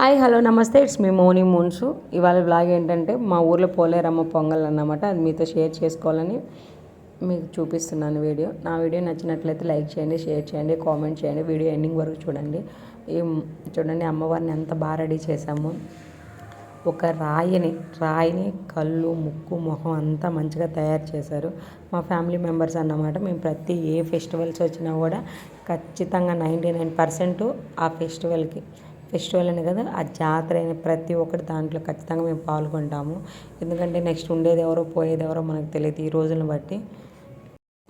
Hi hello namaste. It's me Moni మూన్సు. ఇవాళ blog ఏంటంటే మా ఊర్లో పోలేరమ్మ పొంగల్ అన్నమాట. అది మీతో షేర్ చేసుకోవాలని మీకు చూపిస్తున్నాను వీడియో. నా వీడియో నచ్చినట్లయితే లైక్ చేయండి షేర్ చేయండి కామెంట్ చేయండి. వీడియో ఎండింగ్ వరకు చూడండి. ఈ చూడండి అమ్మవారిని ఎంత బాగా రెడీ చేశాము. ఒక రాయిని రాయిని కళ్ళు ముక్కు మొహం అంతా మంచిగా తయారు చేశారు. మా ఫ్యామిలీ మెంబర్స్ అన్నమాట. మేము ప్రతి ఏ ఫెస్టివల్స్ వచ్చినా కూడా ఖచ్చితంగా నైంటీ నైన్ పర్సెంట్ ఆ ఫెస్టివల్కి ఫెస్టివల్ అని కదా ఆ జాతర అయిన ప్రతి ఒక్కటి దాంట్లో ఖచ్చితంగా మేము పాల్గొంటాము. ఎందుకంటే నెక్స్ట్ ఉండేది ఎవరో పోయేది ఎవరో మనకు తెలియదు ఈ రోజులను బట్టి.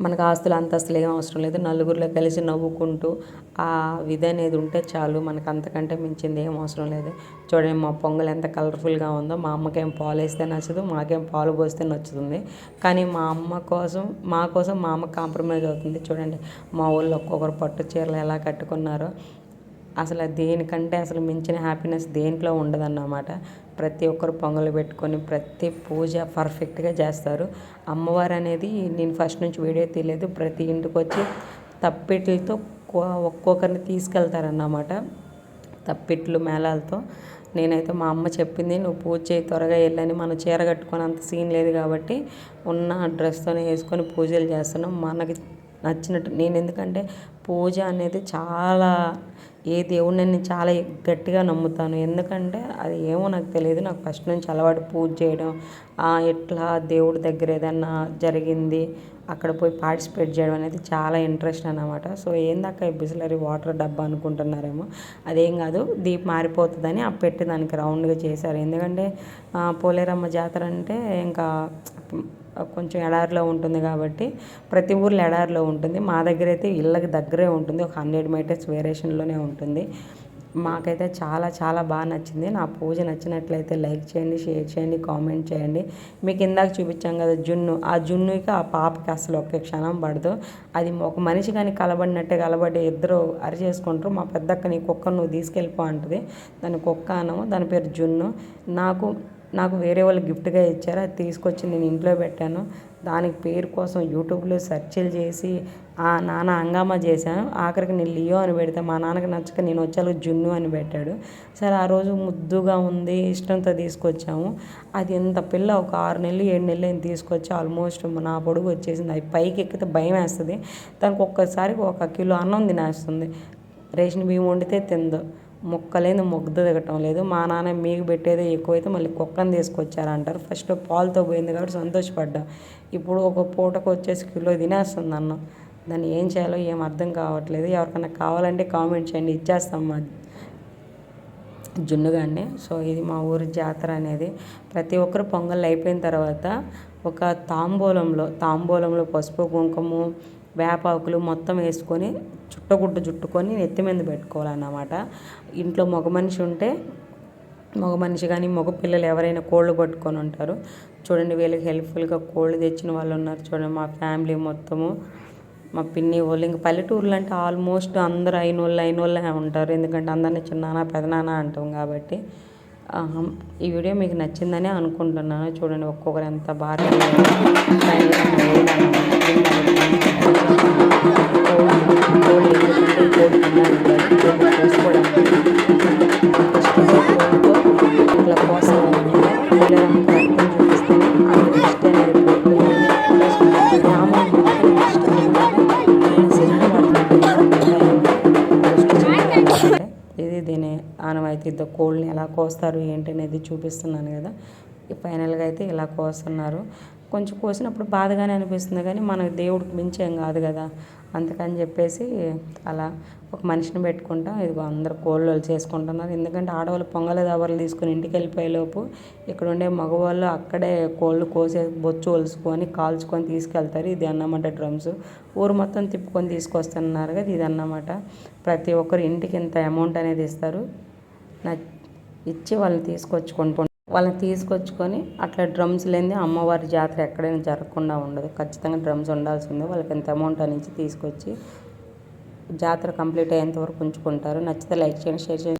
మనకు ఆస్తులు అంతస్తులు ఏం అవసరం లేదు. నలుగురిలో కలిసి నవ్వుకుంటూ ఆ విధి అనేది ఉంటే చాలు. మనకు అంతకంటే మించింది ఏం అవసరం లేదు. చూడండి మా పొంగల్ ఎంత కలర్ఫుల్గా ఉందో. మా అమ్మకేం పాలు వేస్తే నచ్చదు మాకేం పాలు పోస్తే నచ్చుతుంది. కానీ మా అమ్మ కోసం మా కోసం మా అమ్మ కాంప్రమైజ్ అవుతుంది. చూడండి మా ఊళ్ళో ఒక్కొక్కరు పట్టు చీరలు ఎలా కట్టుకున్నారో. అసలు దేనికంటే అసలు మించిన హ్యాపీనెస్ దేంట్లో ఉండదన్నమాట. ప్రతి ఒక్కరు పొంగలు పెట్టుకొని ప్రతి పూజ పర్ఫెక్ట్గా చేస్తారు. అమ్మవారు అనేది నేను ఫస్ట్ నుంచి వీడియో తీయలేదు. ప్రతి ఇంటికి వచ్చి తప్పెట్లతో ఒక్కొక్కరిని తీసుకెళ్తారన్నమాట. తప్పెట్లు మేళాలతో. నేనైతే మా అమ్మ చెప్పింది నువ్వు పూజ చేయి త్వరగా వెళ్ళని. మనం చీర కట్టుకొని అంత సీన్ లేదు కాబట్టి ఉన్న డ్రెస్తోనే వేసుకొని పూజలు చేస్తున్నాం. మనకి నచ్చినట్టు. నేను ఎందుకంటే పూజ అనేది చాలా ఏ దేవుడిని నేను చాలా గట్టిగా నమ్ముతాను. ఎందుకంటే అది ఏమో నాకు తెలియదు. నాకు ఫస్ట్ నుంచి అలవాటు పూజ చేయడం ఎట్లా దేవుడి దగ్గర ఏదన్నా జరిగింది అక్కడ పోయి పార్టిసిపేట్ చేయడం అనేది చాలా ఇంట్రెస్ట్ అనమాట సో ఏందాక ఈ బిస్లరీ వాటర్ డబ్బా అనుకుంటున్నారేమో. అదేం కాదు దీప్ మారిపోతుందని ఆ పెట్టి దానికి రౌండ్గా చేశారు. ఎందుకంటే పోలేరమ్మ జాతర అంటే ఇంకా కొంచెం ఎడారిలో ఉంటుంది కాబట్టి ప్రతి ఊర్లో ఎడారిలో ఉంటుంది. మా దగ్గర అయితే ఇళ్ళకి దగ్గర ఉంటుంది. ఒక హండ్రెడ్ మీటర్స్ వేరియేషన్లోనే ఉంటుంది. మాకైతే చాలా చాలా బాగా నచ్చింది. నా పూజ నచ్చినట్లయితే లైక్ చేయండి షేర్ చేయండి కామెంట్ చేయండి. మీకు ఇందాక చూపించాం కదా జున్ను. ఆ జున్నుకి ఆ పాపకి అసలు ఒక్క క్షణం పడదు. అది ఒక మనిషి కానీ కలబడినట్టే కలబడి ఇద్దరు అరిచేసుకుంటారు మా పెద్దక్క నీ కుక్క నువ్వు తీసుకెళ్ళిపో అంటుంది. దాని కుక్క అనము దాని పేరు జున్ను. నాకు నాకు వేరే వాళ్ళు గిఫ్ట్గా ఇచ్చారు అది తీసుకొచ్చి నేను ఇంట్లో పెట్టాను. దానికి పేరు కోసం యూట్యూబ్లో సెర్చ్లు చేసి ఆ నాన్న హంగామా చేశాను. ఆఖరికి నేను లియో అని పెడితే మా నాన్నకి నచ్చక నేను వచ్చాను జున్ను అని పెట్టాడు. సరే ఆ రోజు ముద్దుగా ఉంది ఇష్టంతో తీసుకొచ్చాము. అది ఎంత పిల్ల ఒక ఆరు నెలలు ఏడు నెలలు నేను తీసుకొచ్చి ఆల్మోస్ట్ నా పొడుగు వచ్చేసింది. అది పైకి ఎక్కితే భయం వేస్తుంది. దానికి ఒక్కసారి ఒక కిలో అన్నం తినేస్తుంది. రేషన్ బియ్యం వండితే తిందో. ముక్కలేని మొగ్గు దిగటం లేదు. మా నాన్న మీకు పెట్టేది ఎక్కువైతే మళ్ళీ కుక్కని తీసుకొచ్చారంటారు ఫస్ట్ పాలతో పోయింది కాబట్టి సంతోషపడ్డా. ఇప్పుడు ఒక పూటకు వచ్చేసి కిలో తినేస్తుంది అన్నం. దాన్ని ఏం చేయాలో ఏం అర్థం కావట్లేదు. ఎవరికైనా కావాలంటే కామెంట్ చేయండి. ఇచ్చేస్తాం మా జున్నుగాన్ని సో ఇది మా ఊరి జాతర అనేది. ప్రతి ఒక్కరు పొంగల్ అయిపోయిన తర్వాత ఒక తాంబూలంలో తాంబూలంలో పసుపు కుంకుమ వేపాకులు మొత్తం వేసుకొని చుట్టగుడ్డ చుట్టుకొని నెత్తి మీద పెట్టుకోవాలన్నమాట. ఇంట్లో మగ మనిషి ఉంటే మగ మనిషి కానీ మగ పిల్లలు ఎవరైనా కోళ్ళు పట్టుకొని ఉంటారు. చూడండి వీళ్ళకి హెల్ప్ఫుల్గా కోళ్ళు తెచ్చిన వాళ్ళు ఉన్నారు చూడండి మా ఫ్యామిలీ మొత్తము. మా పిన్ని వాళ్ళు ఇంకా పల్లెటూర్లు అంటే ఆల్మోస్ట్ అందరూ అయిన వాళ్ళు అయిన వాళ్ళే ఉంటారు. ఎందుకంటే అందరినీ చిన్నాన్న పెదనాన్న అంటాం కాబట్టి. ఈ వీడియో మీకు నచ్చిందని అనుకుంటున్నాను చూడండి ఒక్కొక్కరు ఎంత బాగా ఇది కోళ్ళని ఎలా కోస్తారు ఏంటి అనేది చూపిస్తున్నాను కదా. ఫైనల్గా అయితే ఇలా కోస్తున్నారు. కొంచెం కోసినప్పుడు బాధగానే అనిపిస్తుంది కానీ మన దేవుడికి మించేం కాదు కదా. అందుకని చెప్పేసి అలా ఒక మనిషిని పెట్టుకుంటాం. ఇదిగో అందరు కోళ్ళు చేసుకుంటున్నారు. ఎందుకంటే ఆడవాళ్ళు పొంగల దబర్లు తీసుకుని ఇంటికి వెళ్ళిపోయేలోపు ఇక్కడ ఉండే మగవాళ్ళు అక్కడే కోళ్ళు కోసే బొచ్చు ఒలుసుకొని కాల్చుకొని తీసుకెళ్తారు. ఇది అన్నమాట డ్రమ్స్. ఊరు మొత్తం తిప్పుకొని తీసుకొస్తున్నారు కదా ఇది అన్నమాట. ప్రతి ఒక్కరు ఇంటికి ఇంత అమౌంట్ అనేది ఇస్తారు. ఇచ్చి వాళ్ళని తీసుకొచ్చుకుంటూ వాళ్ళని తీసుకొచ్చుకొని అట్లా డ్రమ్స్ లేని అమ్మవారి జాతర ఎక్కడైనా జరగకుండా ఉండదు. ఖచ్చితంగా డ్రమ్స్ ఉండాల్సిందే. వాళ్ళకి ఎంత అమౌంట్ అనేది తీసుకొచ్చి జాతర కంప్లీట్ అయ్యేంత వరకు ఉంచుకుంటారు. నచ్చితే లైక్ చేయండి షేర్ చేయండి.